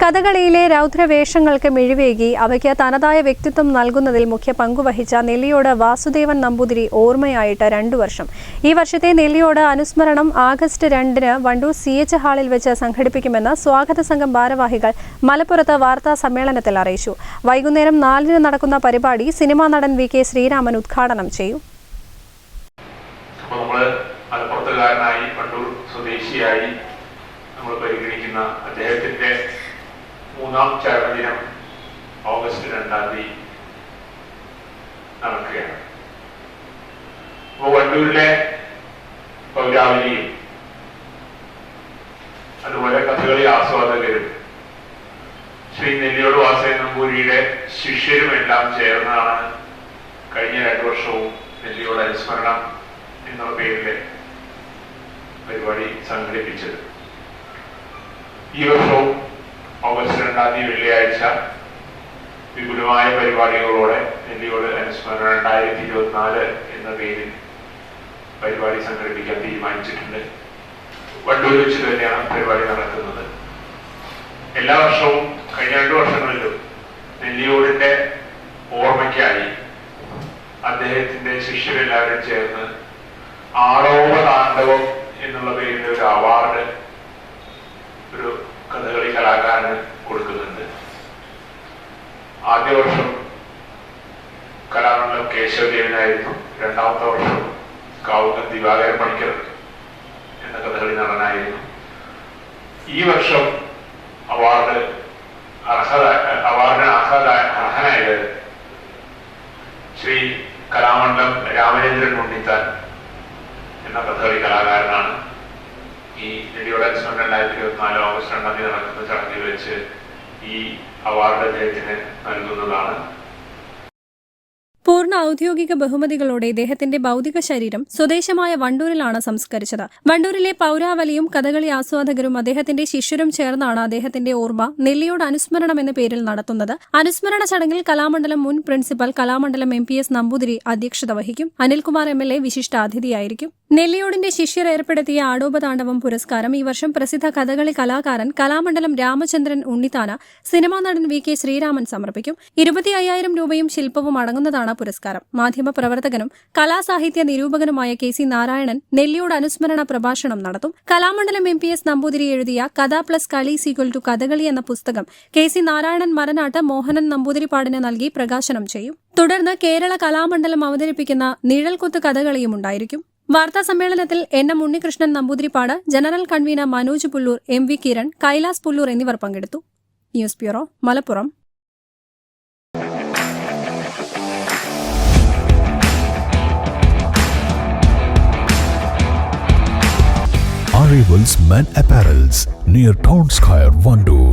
കഥകളിയിലെ രൗദ്രവേഷങ്ങൾക്ക് മിഴിവേകി അവയ്ക്ക് തനതായ വ്യക്തിത്വം നൽകുന്നതിൽ മുഖ്യ പങ്കുവഹിച്ച നെല്ലിയോട് വാസുദേവൻ നമ്പൂതിരി ഓർമ്മയായിട്ട് രണ്ടു വർഷം. ഈ വർഷത്തെ നെല്ലിയോട് അനുസ്മരണം ആഗസ്റ്റ് രണ്ടിന് വണ്ടൂർ സി എച്ച് ഹാളിൽ വെച്ച് സംഘടിപ്പിക്കുമെന്ന് സ്വാഗത സംഘം ഭാരവാഹികൾ മലപ്പുറത്ത് വാർത്താ സമ്മേളനത്തിൽ അറിയിച്ചു. വൈകുന്നേരം നാലിന് നടക്കുന്ന പരിപാടി സിനിമാ നടൻ വി കെ ശ്രീരാമൻ ഉദ്ഘാടനം ചെയ്യും. മലപ്പുറത്തുകാരനായി സ്വദേശിയായി നമ്മൾ പരിഗണിക്കുന്ന അദ്ദേഹത്തിന്റെ മൂന്നാം ചരമദിനം ഓഗസ്റ്റ് രണ്ടാം തീയതി നടക്കുകയാണ്. അപ്പോൾ വണ്ടൂരിലെ പൗരാവലിയും അതുപോലെ കഥകളി ആസ്വാദകരും ശ്രീ നെല്ലിയോട് വാസേ നമ്പൂരിയുടെ ശിഷ്യരും എല്ലാം ചേർന്നാണ് കഴിഞ്ഞ രണ്ടു വർഷവും നെല്ലിയോട് അനുസ്മരണം എന്നുള്ള പേരിൽ പരിപാടി സംഘടിപ്പിച്ചത്. ഈ വർഷവും തീയതി വെള്ളിയാഴ്ച വിപുലമായ പരിപാടികളോടെ നെല്ലിയോട് അനുസ്മരണം രണ്ടായിരത്തി ഇരുപത്തിനാല് എന്ന പേരിൽ പരിപാടി സംഘടിപ്പിക്കാൻ തീരുമാനിച്ചിട്ടുണ്ട്. വണ്ടൂർ വെച്ച് തന്നെയാണ് പരിപാടി നടക്കുന്നത്. എല്ലാ വർഷവും കഴിഞ്ഞ രണ്ടു വർഷങ്ങളിലും നെല്ലിയോടിന്റെ ഓർമ്മയ്ക്കായി അദ്ദേഹത്തിന്റെ ശിഷ്യരെല്ലാവരും ചേർന്ന് ആടോപ താണ്ഡവം എന്നുള്ള പേരിൽ ഒരു അവാർഡ് ഒരു കഥകളി കലാകാരന് കൊടുക്കുന്നുണ്ട് ആദ്യ വർഷം കലാമണ്ഡലം കേശവദേവനായിരുന്നു രണ്ടാമത്തെ വർഷം കാവുന്ന ദിവാകരൻ പണിക്കർ എന്ന കഥകളി നടനായിരുന്നു. ഈ വർഷം അവാർഡ് അർഹത അവാർഡിന് അർഹത അർഹനായത് ശ്രീ കലാമണ്ഡലം രാമചന്ദ്രൻ ഉണ്ണിത്താൻ എന്ന കഥകളി കലാകാരനാണ്. ഈ അനുസ്മരണം രണ്ടായിരത്തി ഇരുപത്തിനാല് ഓഗസ്റ്റ് രണ്ടാം തീയതി നടക്കുന്ന ചടങ്ങിൽ വെച്ച് ഈ അവാർഡ് അദ്ദേഹത്തിന് നൽകുന്നതാണ്. പൂർണ ഔദ്യോഗിക ബഹുമതികളോടെ ഇദ്ദേഹത്തിന്റെ ഭൗതിക ശരീരം സ്വദേശമായ വണ്ടൂരിലാണ് സംസ്കരിച്ചത്. വണ്ടൂരിലെ പൗരാവലിയും കഥകളി ആസ്വാദകരും അദ്ദേഹത്തിന്റെ ശിഷ്യരും ചേർന്നാണ് അദ്ദേഹത്തിന്റെ ഓർമ്മ നെല്ലിയോട് അനുസ്മരണം എന്ന പേരിൽ നടത്തുന്നത്. അനുസ്മരണ ചടങ്ങിൽ കലാമണ്ഡലം മുൻ principal Kalamandalam M P S Namboothiri അധ്യക്ഷത വഹിക്കും. അനിൽകുമാർ എം എൽ എ വിശിഷ്ട അതിഥിയായിരിക്കും നെല്ലിയോടിന്റെ ശിഷ്യർ ഏർപ്പെടുത്തിയ ആടോപതാണ്ഡവം പുരസ്കാരം ഈ വർഷം പ്രസിദ്ധ കഥകളി കലാകാരൻ കലാമണ്ഡലം രാമചന്ദ്രൻ ഉണ്ണിത്താന സിനിമാ നടൻ വി കെ ശ്രീരാമൻ സമർപ്പിക്കും. ഇരുപത്തി അയ്യായിരം രൂപയും ശില്പവും അടങ്ങുന്നതാണ് പുരസ്കാരം. മാധ്യമ പ്രവർത്തകനും കലാസാഹിത്യ നിരൂപകനുമായ കെ സി നാരായണൻ നെല്ലിയോട് അനുസ്മരണ പ്രഭാഷണം നടത്തും. Kalamandalam M P S Namboothiri എഴുതിയ Katha plus Kali sequel to Kathakali എന്ന പുസ്തകം കെ സി നാരായണൻ മരനാട്ട് മോഹനൻ നമ്പൂതിരിപ്പാടിന് നൽകി പ്രകാശനം ചെയ്യും. തുടർന്ന് കേരള കലാമണ്ഡലം അവതരിപ്പിക്കുന്ന നിഴൽക്കുത്ത് കഥകളിയും ഉണ്ടായിരിക്കും. വാർത്താ സമ്മേളനത്തിൽ N M Unnikrishnan Namboothiripad general convener Manoj Pullur M V Kiran Kailas Pullur എന്നിവർ പങ്കെടുത്തു news bureau Malappuram Arrivals Men Apparels near Town Square, Vandoor.